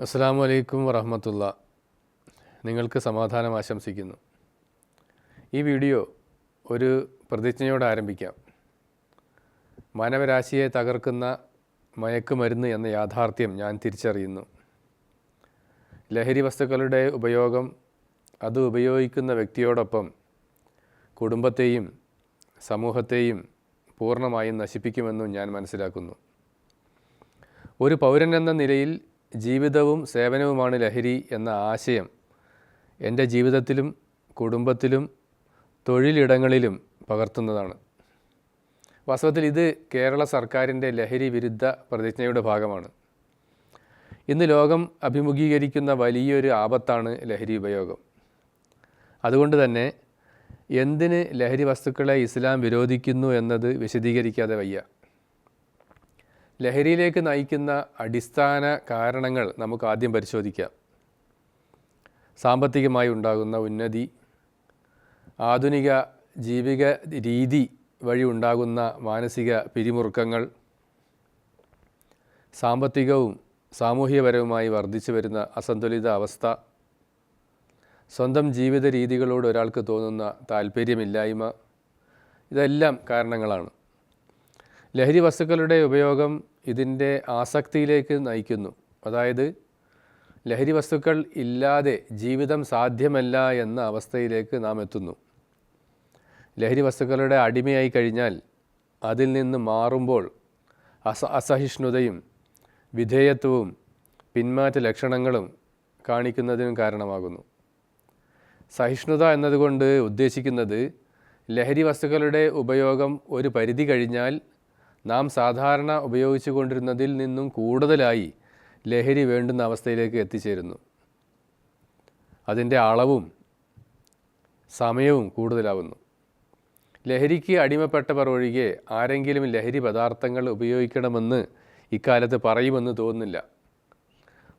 അസ്സാം വലൈക്കും വറഹമത്തുള്ള. നിങ്ങൾക്ക് സമാധാനം ആശംസിക്കുന്നു. ഈ വീഡിയോ ഒരു പ്രതിജ്ഞയോടെ ആരംഭിക്കാം. മാനവരാശിയെ തകർക്കുന്ന മയക്കുമരുന്ന് എന്ന യാഥാർത്ഥ്യം ഞാൻ തിരിച്ചറിയുന്നു. ലഹരി വസ്തുക്കളുടെ ഉപയോഗം അത് ഉപയോഗിക്കുന്ന വ്യക്തിയോടൊപ്പം കുടുംബത്തെയും സമൂഹത്തെയും പൂർണമായും നശിപ്പിക്കുമെന്നും ഞാൻ മനസ്സിലാക്കുന്നു. ഒരു പൗരൻ എന്ന നിലയിൽ ജീവിതവും സേവനവുമാണ് ലഹരി എന്ന ആശയം. എന്റെ ജീവിതത്തിലും കുടുംബത്തിലും തൊഴിലിടങ്ങളിലും പകർത്തുന്നതാണ്. വാസ്തവത്തിൽ ഇത് കേരള സർക്കാരിന്റെ ലഹരി വിരുദ്ധ പ്രതിജ്ഞയുടെ ഭാഗമാണ്. ഇന്ന് ലോകം അഭിമുഖീകരിക്കുന്ന വലിയൊരു ആപത്താണ് ലഹരി ഉപയോഗം. അതുകൊണ്ട് തന്നെ എന്തിന് ലഹരി വസ്തുക്കളെ ഇസ്ലാം വിരോധിക്കുന്നു എന്നത് വിശദീകരിക്കാതെ വയ്യ. ലഹരിയിലേക്ക് നയിക്കുന്ന അടിസ്ഥാന കാരണങ്ങൾ നമുക്ക് ആദ്യം പരിശോധിക്കാം. സാമ്പത്തികമായി ഉണ്ടാകുന്ന ഉന്നതി ആധുനിക ജീവിക രീതി വഴി ഉണ്ടാകുന്ന മാനസിക പിരിമുറുക്കങ്ങൾ സാമ്പത്തികവും സാമൂഹ്യപരവുമായി വർദ്ധിച്ചു വരുന്ന അസന്തുലിത അവസ്ഥ സ്വന്തം ജീവിത രീതികളോട് ഒരാൾക്ക് തോന്നുന്ന താല്പര്യമില്ലായ്മ ഇതെല്ലാം കാരണങ്ങളാണ്. ലഹരി വസ്തുക്കളുടെ ഉപയോഗം ഇതിന്റെ ആസക്തിയിലേക്ക് നയിക്കുന്നു. അതായത് ലഹരി വസ്തുക്കൾ ഇല്ലാതെ ജീവിതം സാധ്യമല്ല എന്ന അവസ്ഥയിലേക്ക് നാം എത്തുന്നു. ലഹരി വസ്തുക്കളുടെ അടിമയായി കഴിഞ്ഞാൽ അതിൽ നിന്ന് മാറുമ്പോൾ അസ അസഹിഷ്ണുതയും വിധേയത്വവും പിന്മാറ്റ ലക്ഷണങ്ങളും കാണിക്കുന്നതിനും കാരണമാകുന്നു. സഹിഷ്ണുത എന്നതുകൊണ്ട് ഉദ്ദേശിക്കുന്നത് ലഹരി വസ്തുക്കളുടെ ഉപയോഗം ഒരു പരിധി കഴിഞ്ഞാൽ നാം സാധാരണ ഉപയോഗിച്ചു കൊണ്ടിരുന്നതിൽ നിന്നും കൂടുതലായി ലഹരി വേണ്ടുന്ന അവസ്ഥയിലേക്ക് എത്തിച്ചേരുന്നു. അതിന്റെ അളവും സമയവും കൂടുതലാവുന്നു. ലഹരിക്ക് അടിമപ്പെട്ടവർ ഒഴികെ ആരെങ്കിലും ലഹരി പദാർത്ഥങ്ങൾ ഉപയോഗിക്കണമെന്ന് ഇക്കാലത്ത് പറയുമെന്ന് തോന്നുന്നില്ല.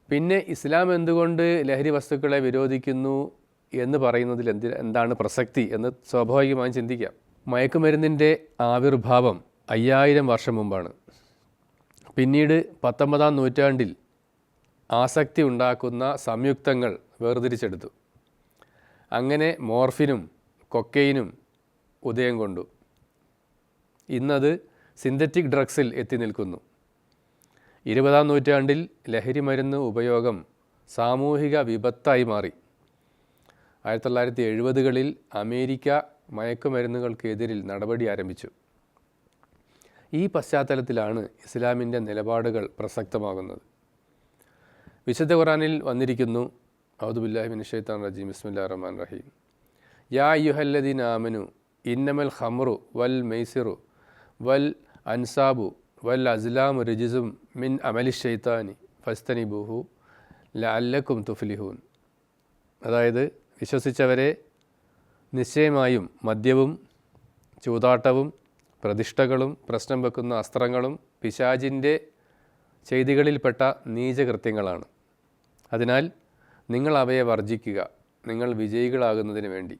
പിന്നെ ഇസ്ലാം എന്തുകൊണ്ട് ലഹരി വസ്തുക്കളെ വിരോധിക്കുന്നു എന്ന് പറയുന്നതിൽ എന്തി എന്താണ് പ്രസക്തി എന്ന് സ്വാഭാവികമായും ചിന്തിക്കാം. മയക്കുമരുന്നിന്റെ ആവിർഭാവം അയ്യായിരം വർഷം മുമ്പാണ്. പിന്നീട് പത്തൊമ്പതാം നൂറ്റാണ്ടിൽ ആസക്തി ഉണ്ടാക്കുന്ന സംയുക്തങ്ങൾ വേർതിരിച്ചെടുത്തു. അങ്ങനെ മോർഫിനും കൊക്കൈനും ഉദയം കൊണ്ടു. ഇന്നത് സിന്തറ്റിക് ഡ്രഗ്സിൽ എത്തി നിൽക്കുന്നു. ഇരുപതാം നൂറ്റാണ്ടിൽ ലഹരി മരുന്ന് ഉപയോഗം സാമൂഹിക വിപത്തായി മാറി. ആയിരത്തി തൊള്ളായിരത്തി എഴുപതുകളിൽ അമേരിക്ക മയക്കുമരുന്നുകൾക്കെതിരിൽ നടപടി ആരംഭിച്ചു. ഈ പശ്ചാത്തലത്തിലാണ് ഇസ്ലാമിന്റെ നിലപാടുകൾ പ്രസക്തമാകുന്നത്. വിശുദ്ധ ഖുറാനിൽ വന്നിരിക്കുന്നു ഔദുബില്ലാഹി മിനിഷൈത്താൻ റജീം ബിസ്മില്ലാ റഹ്മാൻ റഹീം. യാ യുഹല്ലദീൻ ആമനു ഇന്നമൽ ഖമറു വൽ മെയ്സിറു വൽ അൻസാബു വൽ അസ്ലാമു റിജിസും മിൻ അമലി ഷെയ്ത്താനി ഫസ്തനി ബുഹു ലഅല്ലക്കും തുഫ്ലിഹൂൻ. അതായത് വിശ്വസിച്ചവരെ നിശ്ചയമായും മദ്യവും ചൂതാട്ടവും പ്രതിഷ്ഠകളും പ്രശ്നം വെക്കുന്ന അസ്ത്രങ്ങളും പിശാജിന്റെ ചെയ്തികളിൽപ്പെട്ട നീചകൃത്യങ്ങളാണ്. അതിനാൽ നിങ്ങൾ അവയെ വർജിക്കുക നിങ്ങൾ വിജയികളാകുന്നതിന് വേണ്ടി.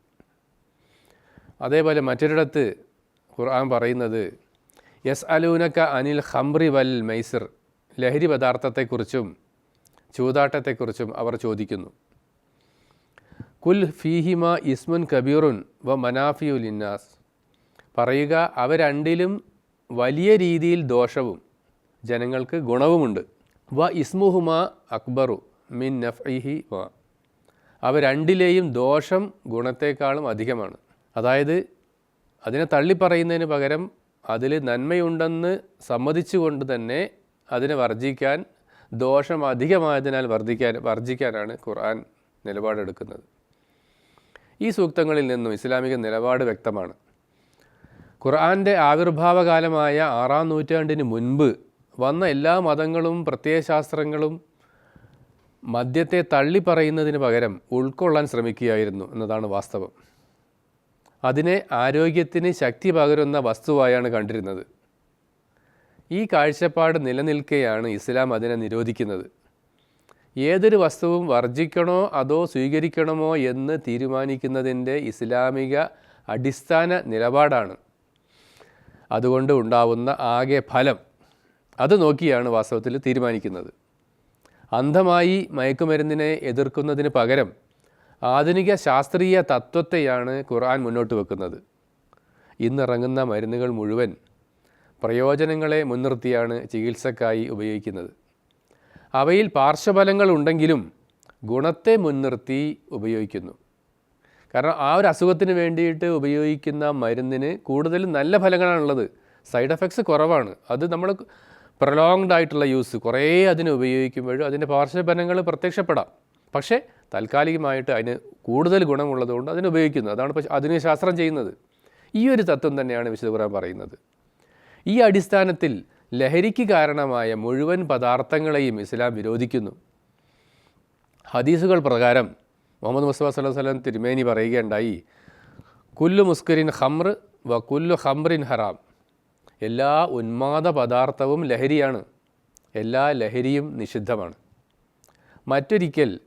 അതേപോലെ മറ്റൊരിടത്ത് ഖുർആൻ പറയുന്നത് യസ് അലൂനക്ക അനിൽ ഹംറി വൽ മൈസർ ലഹരി പദാർത്ഥത്തെക്കുറിച്ചും ചൂതാട്ടത്തെക്കുറിച്ചും അവർ ചോദിക്കുന്നു. കുൽ ഫീഹിമ ഇസ്മുൻ കബീറുൻ വ മനാഫിയുൽ ഇന്നാസ് പറയുക അവ രണ്ടിലും വലിയ രീതിയിൽ ദോഷവും ജനങ്ങൾക്ക് ഗുണവുമുണ്ട്. വ ഇസ്മുഹുമ അക്ബറു മിൻ നഫ്ഇഹി വ. അവ രണ്ടിലെയും ദോഷം ഗുണത്തേക്കാളും അധികമാണ്. അതായത് അതിനെ തള്ളിപ്പറയുന്നതിന് പകരം അതിൽ നന്മയുണ്ടെന്ന് സമ്മതിച്ചുകൊണ്ട് തന്നെ അതിനെ വർജിക്കാൻ ദോഷം അധികമായതിനാൽ വർദ്ധിക്കാൻ വർജിക്കാനാണ് ഖുർആൻ നിലപാടെടുക്കുന്നത്. ഈ സൂക്തങ്ങളിൽ നിന്നും ഇസ്ലാമിക നിലപാട് വ്യക്തമാണ്. ഖുർആന്റെ ആവിർഭാവകാലമായ ആറാം നൂറ്റാണ്ടിന് മുൻപ് വന്ന എല്ലാ മതങ്ങളും പ്രത്യയശാസ്ത്രങ്ങളും മദ്യത്തെ തള്ളി പറയുന്നതിന് പകരം ഉൾക്കൊള്ളാൻ ശ്രമിക്കുകയായിരുന്നു എന്നതാണ് വാസ്തവം. അതിനെ ആരോഗ്യത്തിന് ശക്തി പകരുന്ന വസ്തുവായാണ് കണ്ടിരുന്നത്. ഈ കാഴ്ചപ്പാട് നിലനിൽക്കെയാണ് ഇസ്ലാം അതിനെ നിരോധിക്കുന്നത്. ഏതൊരു വസ്തുവും വർജിക്കണോ അതോ സ്വീകരിക്കണമോ എന്ന് തീരുമാനിക്കുന്നതിന്റെ ഇസ്ലാമിക അടിസ്ഥാന നിലപാടാണ്. അതുകൊണ്ട് ഉണ്ടാവുന്ന ആകെ ഫലം അത് നോക്കിയാണ് വാസ്തവത്തിൽ തീരുമാനിക്കുന്നത്. അന്ധമായി മയക്കുമരുന്നിനെ എതിർക്കുന്നതിന് പകരം ആധുനിക ശാസ്ത്രീയ തത്വത്തെയാണ് ഖുർആൻ മുന്നോട്ട് വെക്കുന്നത്. ഇന്നിറങ്ങുന്ന മരുന്നുകൾ മുഴുവൻ പ്രയോജനങ്ങളെ മുൻനിർത്തിയാണ് ചികിത്സക്കായി ഉപയോഗിക്കുന്നത്. അവയിൽ പാർശ്വഫലങ്ങൾ ഉണ്ടെങ്കിലും ഗുണത്തെ മുൻനിർത്തി ഉപയോഗിക്കുന്നു. കാരണം ആ ഒരു അസുഖത്തിന് വേണ്ടിയിട്ട് ഉപയോഗിക്കുന്ന മരുന്നിന് കൂടുതൽ നല്ല ഫലങ്ങളാണുള്ളത്. സൈഡ് എഫക്ട്സ് കുറവാണ്. അത് നമ്മൾ പ്രൊലോങ്ഡ് ആയിട്ടുള്ള യൂസ് കുറേ അതിന് ഉപയോഗിക്കുമ്പോഴും അതിന്റെ പാർശ്വഫലങ്ങൾ പ്രത്യക്ഷപ്പെടാം. പക്ഷേ താൽക്കാലികമായിട്ട് അതിന് കൂടുതൽ ഗുണമുള്ളതുകൊണ്ട് അതിന് ഉപയോഗിക്കുന്നു. അതാണ് പക്ഷേ അതിന് ശാസ്ത്രം ചെയ്യുന്നത്. ഈ ഒരു തത്വം തന്നെയാണ് വിശുദ്ധ ഖുർആൻ പറയുന്നത്. ഈ അടിസ്ഥാനത്തിൽ ലഹരിക്ക് കാരണമായ മുഴുവൻ പദാർത്ഥങ്ങളെയും ഇസ്ലാം വിരോധിക്കുന്നു. ഹദീസുകൾ പ്രകാരം മുഹമ്മദ് മുസ്തഫ അലൈഹി വസല്ലം തിരുമേനി പറയുകയുണ്ടായി കുല്ലു മുസ്കരിൻ ഹംർ വ കുല്ലു ഹംറിൻ ഹറാം. എല്ലാ ഉന്മാദ പദാർത്ഥവും ലഹരിയാണ്. എല്ലാ ലഹരിയും നിഷിദ്ധമാണ്. മറ്റൊരിക്കൽ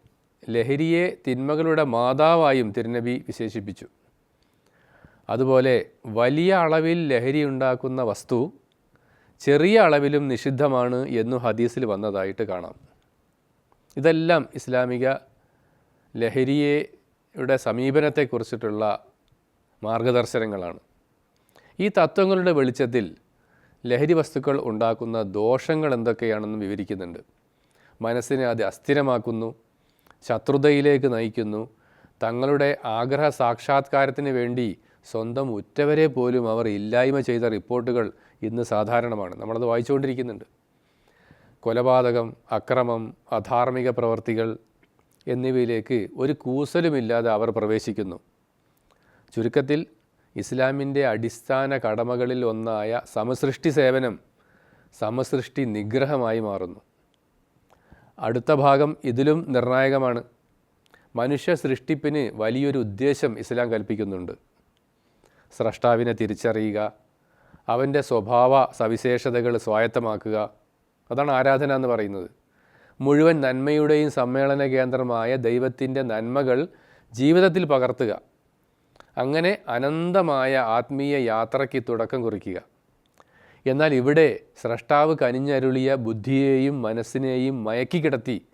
ലഹരിയെ തിന്മകളുടെ മാതാവായും തിരുനബി വിശേഷിപ്പിച്ചു. അതുപോലെ വലിയ അളവിൽ ലഹരി ഉണ്ടാക്കുന്ന വസ്തു ചെറിയ അളവിലും നിഷിദ്ധമാണ് എന്നു ഹദീസിൽ വന്നതായിട്ട് കാണാം. ഇതെല്ലാം ഇസ്ലാമിക ലഹരിയുടെ സമീപനത്തെക്കുറിച്ചിട്ടുള്ള മാർഗദർശനങ്ങളാണ്. ഈ തത്വങ്ങളുടെ വെളിച്ചത്തിൽ ലഹരി വസ്തുക്കൾ ഉണ്ടാക്കുന്ന ദോഷങ്ങൾ എന്തൊക്കെയാണെന്ന് വിവരിക്കുന്നുണ്ട്. മനസ്സിനെ അത് അസ്ഥിരമാക്കുന്നു ശത്രുതയിലേക്ക് നയിക്കുന്നു തങ്ങളുടെ ആഗ്രഹ സാക്ഷാത്കാരത്തിന് വേണ്ടി സ്വന്തം ഉറ്റവരെ പോലും അവർ ഇല്ലായ്മ ചെയ്ത റിപ്പോർട്ടുകൾ ഇന്ന് സാധാരണമാണ്. നമ്മളത് വായിച്ചുകൊണ്ടിരിക്കുന്നുണ്ട്. കൊലപാതകം അക്രമം അധാർമിക പ്രവർത്തികൾ എന്നിവയിലേക്ക് ഒരു കൂസലുമില്ലാതെ അവർ പ്രവേശിക്കുന്നു. ചുരുക്കത്തിൽ ഇസ്ലാമിന്റെ അടിസ്ഥാന കടമകളിൽ ഒന്നായ സമസൃഷ്ടി സേവനം സമസൃഷ്ടി നിഗ്രഹമായി മാറുന്നു. അടുത്ത ഭാഗം ഇതിലും നിർണായകമാണ്. മനുഷ്യ സൃഷ്ടിപ്പിന് വലിയൊരു ഉദ്ദേശം ഇസ്ലാം കൽപ്പിക്കുന്നുണ്ട്. സ്രഷ്ടാവിനെ തിരിച്ചറിയുക അവന്റെ സ്വഭാവ സവിശേഷതകൾ സ്വായത്തമാക്കുക അതാണ് ആരാധന എന്ന് പറയുന്നത്. മുഴുവൻ നന്മയുടെയും സമ്മേളന കേന്ദ്രമായ ദൈവത്തിന്റെ നന്മകൾ ജീവിതത്തിൽ പകർത്തുക. അങ്ങനെ അനന്തമായ ആത്മീയ യാത്രയ്ക്ക് തുടക്കം കുറിക്കുക. എന്നാൽ ഇവിടെ സ്രഷ്ടാവ് കനിഞ്ഞരുളിയ ബുദ്ധിയെയും മനസ്സിനെയും മയക്കിക്കിടത്തി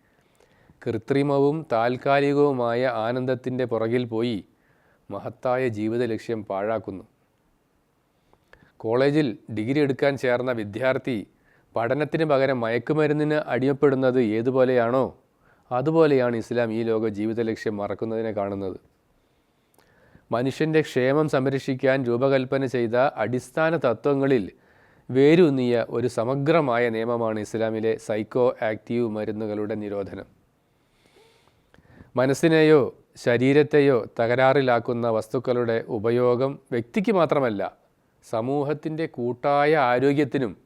കൃത്രിമവും താൽക്കാലികവുമായ ആനന്ദത്തിന്റെ പുറകിൽ പോയി മഹത്തായ ജീവിത ലക്ഷ്യം പാഴാക്കുന്നു. കോളേജിൽ ഡിഗ്രി എടുക്കാൻ ചേർന്ന വിദ്യാർത്ഥി പഠനത്തിന് പകരം മയക്കുമരുന്നിന് അടിമപ്പെടുന്നത് ഏതുപോലെയാണോ അതുപോലെയാണ് ഇസ്ലാം ഈ ലോക ജീവിത ലക്ഷ്യം മറക്കുന്നതിനെ കാണുന്നത്. മനുഷ്യന്റെ ക്ഷേമം സംരക്ഷിക്കാൻ രൂപകൽപ്പന ചെയ്ത അടിസ്ഥാന തത്വങ്ങളിൽ വേരൂന്നിയ ഒരു സമഗ്രമായ നിയമമാണ് ഇസ്ലാമിലെ സൈക്കോ ആക്റ്റീവ് മരുന്നുകളുടെ നിരോധനം. മനസ്സിനെയോ ശരീരത്തെയോ തകരാറിലാക്കുന്ന വസ്തുക്കളുടെ ഉപയോഗം വ്യക്തിക്ക് മാത്രമല്ല സമൂഹത്തിന്റെ കൂട്ടായ ആരോഗ്യത്തിനും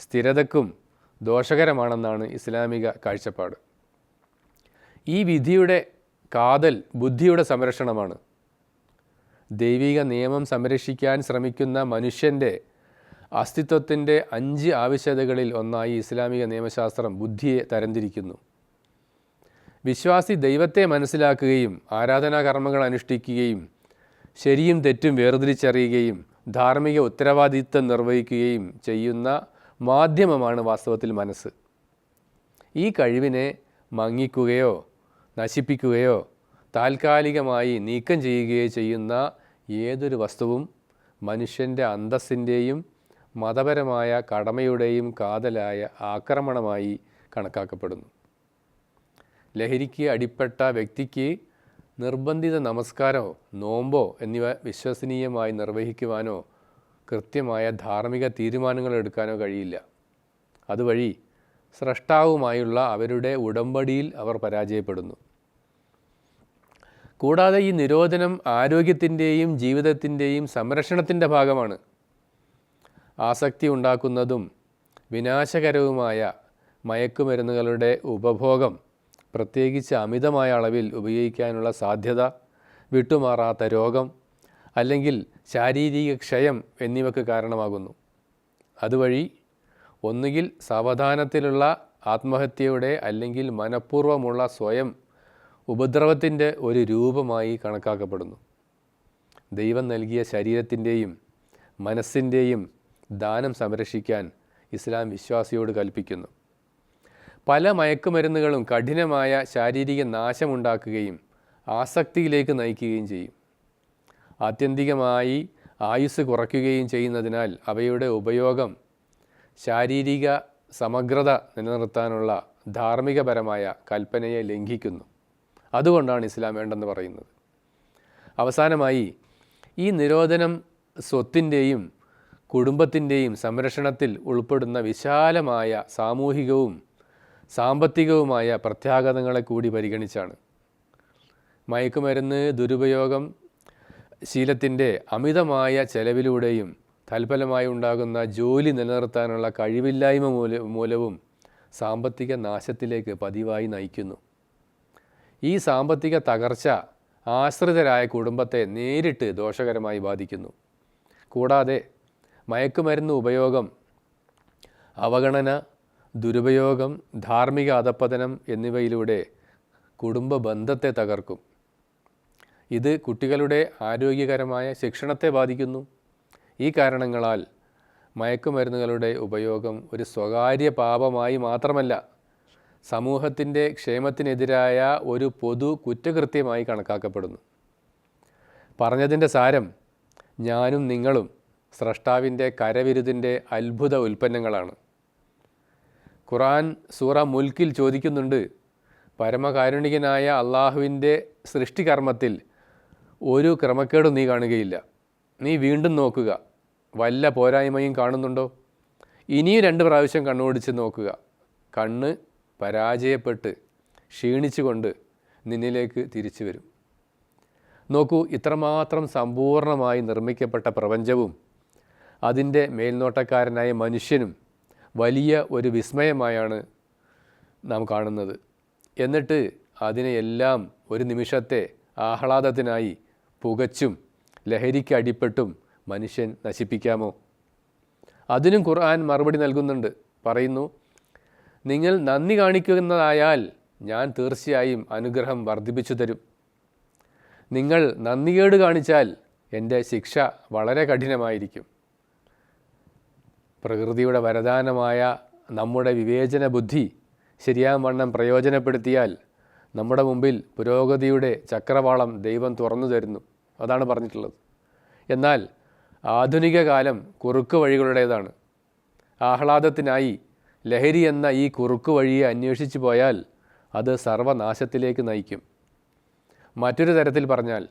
സ്ഥിരതക്കും ദോഷകരമാണെന്നാണ് ഇസ്ലാമിക കാഴ്ചപ്പാട്. ഈ വിധിയുടെ കാതൽ ബുദ്ധിയുടെ സംരക്ഷണമാണ്. ദൈവിക നിയമം സംരക്ഷിക്കാൻ ശ്രമിക്കുന്ന മനുഷ്യന്റെ അസ്തിത്വത്തിന്റെ അഞ്ച് ആവശ്യകതകളിൽ ഒന്നായി ഇസ്ലാമിക നിയമശാസ്ത്രം ബുദ്ധിയെ തരംതിരിക്കുന്നു. വിശ്വാസി ദൈവത്തെ മനസ്സിലാക്കുകയും ആരാധനാ കർമ്മങ്ങൾ അനുഷ്ഠിക്കുകയും ശരിയും തെറ്റും വേർതിരിച്ചറിയുകയും ധാർമ്മിക ഉത്തരവാദിത്വം നിർവഹിക്കുകയും ചെയ്യുന്ന മാധ്യമമാണ് വാസ്തവത്തിൽ മനസ്സ്. ഈ കഴിവിനെ മങ്ങിക്കുകയോ നശിപ്പിക്കുകയോ താൽക്കാലികമായി നീക്കം ചെയ്യുകയോ ചെയ്യുന്ന ഏതൊരു വസ്തുവും മനുഷ്യന്റെ അന്തസ്സിന്റെയും മതപരമായ കടമയുടെയും കാതലായ ആക്രമണമായി കണക്കാക്കപ്പെടുന്നു. ലഹരിക്ക് അടിപ്പെട്ട വ്യക്തിക്ക് നിർബന്ധിത നമസ്കാരമോ നോമ്പോ എന്നിവ വിശ്വസനീയമായി നിർവഹിക്കുവാനോ കൃത്യമായ ധാർമ്മിക തീരുമാനങ്ങൾ എടുക്കാനോ കഴിയില്ല. അതുവഴി സ്രഷ്ടാവുമായുള്ള അവരുടെ ഉടമ്പടിയിൽ അവർ പരാജയപ്പെടുന്നു. കൂടാതെ ഈ നിരോധനം ആരോഗ്യത്തിന്റെയും ജീവിതത്തിന്റെയും സംരക്ഷണത്തിന്റെ ഭാഗമാണ്. ആസക്തി ഉണ്ടാക്കുന്നതും വിനാശകരവുമായ മയക്കുമരുന്നുകളുടെ ഉപഭോഗം പ്രത്യേകിച്ച് അമിതമായ അളവിൽ ഉപയോഗിക്കാനുള്ള സാധ്യത വിട്ടുമാറാത്ത രോഗം അല്ലെങ്കിൽ ശാരീരിക ക്ഷയം എന്നിവയ്ക്ക് കാരണമാകുന്നു. അതുവഴി ഒന്നുകിൽ സാവധാനത്തിലുള്ള ആത്മഹത്യയുടെ അല്ലെങ്കിൽ മനഃപൂർവമുള്ള സ്വയം ഉപദ്രവത്തിന്റെ ഒരു രൂപമായി കണക്കാക്കപ്പെടുന്നു. ദൈവം നൽകിയ ശരീരത്തിന്റെയും മനസ്സിന്റെയും ദാനം സംരക്ഷിക്കാൻ ഇസ്ലാം വിശ്വാസിയോട് കൽപ്പിക്കുന്നു. പല മയക്കുമരുന്നുകളും കഠിനമായ ശാരീരിക നാശമുണ്ടാക്കുകയും ആസക്തിയിലേക്ക് നയിക്കുകയും ചെയ്യും. ആത്യന്തികമായി ആയുസ് കുറയ്ക്കുകയും ചെയ്യുന്നതിനാൽ അവയുടെ ഉപയോഗം ശാരീരിക സമഗ്രത നിലനിർത്താനുള്ള ധാർമ്മികപരമായ കൽപ്പനയെ ലംഘിക്കുന്നു. അതുകൊണ്ടാണ് ഇസ്ലാം വേണ്ടെന്ന് പറയുന്നത്. അവസാനമായി ഈ നിരോധനം സ്വത്തിന്റെയും കുടുംബത്തിന്റെയും സംരക്ഷണത്തിൽ ഉൾപ്പെടുന്ന വിശാലമായ സാമൂഹികവും സാമ്പത്തികവുമായ പ്രത്യാഘാതങ്ങളെ കൂടി പരിഗണിച്ചാണ്. മയക്കുമരുന്ന് ദുരുപയോഗം ശീലത്തിന്റെ അമിതമായ ചെലവിലൂടെയും തൽഫലമായി ഉണ്ടാകുന്ന ജോലി നിലനിർത്താനുള്ള കഴിവില്ലായ്മ മൂല മൂലവും സാമ്പത്തിക നാശത്തിലേക്ക് പതിവായി നയിക്കുന്നു. ഈ സാമ്പത്തിക തകർച്ച ആശ്രിതരായ കുടുംബത്തെ നേരിട്ട് ദോഷകരമായി ബാധിക്കുന്നു. കൂടാതെ മയക്കുമരുന്ന് ഉപയോഗം അവഗണന ദുരുപയോഗം ധാർമ്മിക അധപ്പതനം എന്നിവയിലൂടെ കുടുംബ ബന്ധത്തെ തകർക്കും. ഇത് കുട്ടികളുടെ ആരോഗ്യകരമായ ശിക്ഷണത്തെ ബാധിക്കുന്നു. ഈ കാരണങ്ങളാൽ മയക്കുമരുന്നുകളുടെ ഉപയോഗം ഒരു സ്വകാര്യ പാപമായി മാത്രമല്ല സമൂഹത്തിന്റെ ക്ഷേമത്തിനെതിരായ ഒരു പൊതു കുറ്റകൃത്യമായി കണക്കാക്കപ്പെടുന്നു. പറഞ്ഞതിന്റെ സാരം ഞാനും നിങ്ങളും സ്രഷ്ടാവിന്റെ കരവിരുതിന്റെ അത്ഭുത ഉൽപ്പന്നങ്ങളാണ്. ഖുറാൻ സൂറ മുൽക്കിൽ ചോദിക്കുന്നുണ്ട് പരമകാരുണികനായ അള്ളാഹുവിന്റെ സൃഷ്ടികർമ്മത്തിൽ ഒരു ക്രമക്കേടും നീ കാണുകയില്ല. നീ വീണ്ടും നോക്കുക. വല്ല പോരായ്മയും കാണുന്നുണ്ടോ? ഇനിയും രണ്ട് പ്രാവശ്യം കണ്ണോടിച്ച് നോക്കുക. കണ്ണ് പരാജയപ്പെട്ട് ക്ഷീണിച്ചുകൊണ്ട് നിന്നിലേക്ക് തിരിച്ചു വരും. നോക്കൂ ഇത്രമാത്രം സമ്പൂർണമായി നിർമ്മിക്കപ്പെട്ട പ്രപഞ്ചവും അതിന്റെ മേൽനോട്ടക്കാരനായ മനുഷ്യനും വലിയ ഒരു വിസ്മയമായാണ് നാം കാണുന്നത്. എന്നിട്ട് അതിനെയെല്ലാം ഒരു നിമിഷത്തെ ആഹ്ലാദത്തിനായി പുകച്ചും ലഹരിക്ക് അടിപ്പെട്ടും മനുഷ്യൻ നശിപ്പിക്കാമോ? അതിനും ഖുർആൻ മറുപടി നൽകുന്നുണ്ട്. പറയുന്നു നിങ്ങൾ നന്ദി കാണിക്കുന്നതായാൽ ഞാൻ തീർച്ചയായും അനുഗ്രഹം വർദ്ധിപ്പിച്ചു തരും. നിങ്ങൾ നന്ദികേട് കാണിച്ചാൽ എന്റെ ശിക്ഷ വളരെ കഠിനമായിരിക്കും. പ്രകൃതിയുടെ വരദാനമായ നമ്മുടെ വിവേചന ബുദ്ധി ശരിയാവണ്ണം പ്രയോജനപ്പെടുത്തിയാൽ നമ്മുടെ മുമ്പിൽ പുരോഗതിയുടെ ചക്രവാളം ദൈവം തുറന്നു തരുന്നു. അതാണ് പറഞ്ഞിട്ടുള്ളത്. എന്നാൽ ആധുനിക കാലം കുറുക്ക് വഴികളുടേതാണ്. ആഹ്ലാദത്തിനായി ലഹരി എന്ന ഈ കുറുക്ക് വഴിയെ അന്വേഷിച്ചു പോയാൽ അത് സർവനാശത്തിലേക്ക് നയിക്കും. മറ്റൊരു തരത്തിൽ പറഞ്ഞാൽ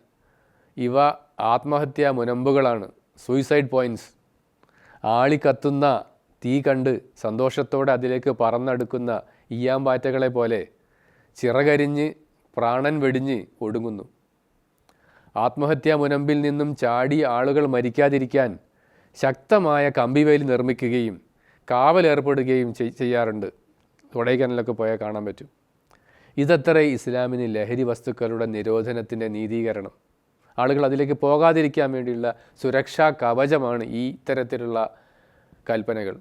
ഇവ ആത്മഹത്യാ മുനമ്പുകളാണ് സൂയിസൈഡ് പോയിന്റ്സ് ആളിക്കത്തുന്ന തീ കണ്ട് സന്തോഷത്തോടെ അതിലേക്ക് പറന്നെടുക്കുന്ന ഇയാമ്പാറ്റകളെ പോലെ ചിറകരിഞ്ഞ് പ്രാണൻ വെടിഞ്ഞ് ഒടുങ്ങുന്നു. ആത്മഹത്യാ മുനമ്പിൽ നിന്നും ചാടി ആളുകൾ മരിക്കാതിരിക്കാൻ ശക്തമായ കമ്പിവേലി നിർമ്മിക്കുകയും കാവലേർപ്പെടുകയും ചെയ്യാറുണ്ട്. കൊടൈക്കനലൊക്കെ പോയാൽ കാണാൻ പറ്റും. ഇതത്ര ഇസ്ലാമിന് ലഹരി വസ്തുക്കളുടെ നിരോധനത്തിന്റെ നീതീകരണം. ആളുകൾ അതിലേക്ക് പോകാതിരിക്കാൻ വേണ്ടിയുള്ള സുരക്ഷാ കവചമാണ് ഈ തരത്തിലുള്ള കൽപ്പനകൾ.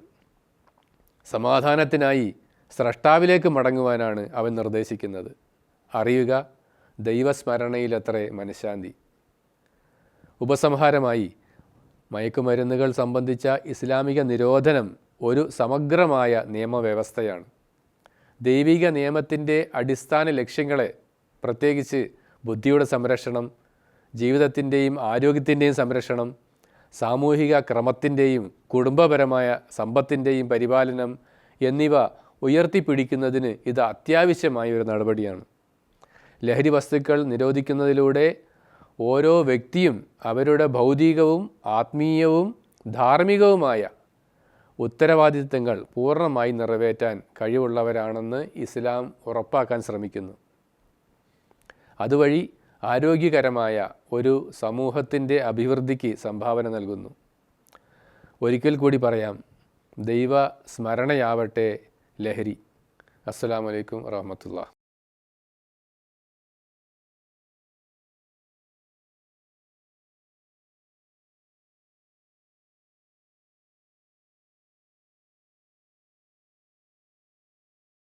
സമാധാനത്തിനായി സ്രഷ്ടാവിലേക്ക് മടങ്ങുവാനാണ് അവൻ നിർദ്ദേശിക്കുന്നത്. അറിയുക ദൈവസ്മരണയിലത്രേ മനഃശാന്തി. ഉപസംഹാരമായി മയക്കുമരുന്നുകൾ സംബന്ധിച്ച ഇസ്ലാമിക നിരോധനം ഒരു സമഗ്രമായ നിയമവ്യവസ്ഥയാണ്. ദൈവിക നിയമത്തിന്റെ അടിസ്ഥാന ലക്ഷ്യങ്ങളെ പ്രത്യേകിച്ച് ബുദ്ധിയുടെ സംരക്ഷണം ജീവിതത്തിന്റെയും ആരോഗ്യത്തിന്റെയും സംരക്ഷണം സാമൂഹിക ക്രമത്തിന്റെയും കുടുംബപരമായ സമ്പത്തിന്റെയും പരിപാലനം എന്നിവ ഉയർത്തിപ്പിടിക്കുന്നതിന് ഇത് അത്യാവശ്യമായ ഒരു നടപടിയാണ്. ലഹരി വസ്തുക്കൾ നിരോധിക്കുന്നതിലൂടെ ഓരോ വ്യക്തിയും അവരുടെ ഭൗതികവും ആത്മീയവും ധാർമ്മികവുമായ ഉത്തരവാദിത്തങ്ങൾ പൂർണമായി നിറവേറ്റാൻ കഴിവുള്ളവരാണെന്ന് ഇസ്ലാം ഉറപ്പാക്കാൻ ശ്രമിക്കുന്നു. അതുവഴി ആരോഗ്യകരമായ ഒരു സമൂഹത്തിന്റെ അഭിവൃദ്ധിക്ക് സംഭാവന നൽകുന്നു. ഒരിക്കൽ കൂടി പറയാം ദൈവ സ്മരണയാവട്ടെ ലഹരി. അസ്സാം വലൈക്കും വറഹമത്തുള്ള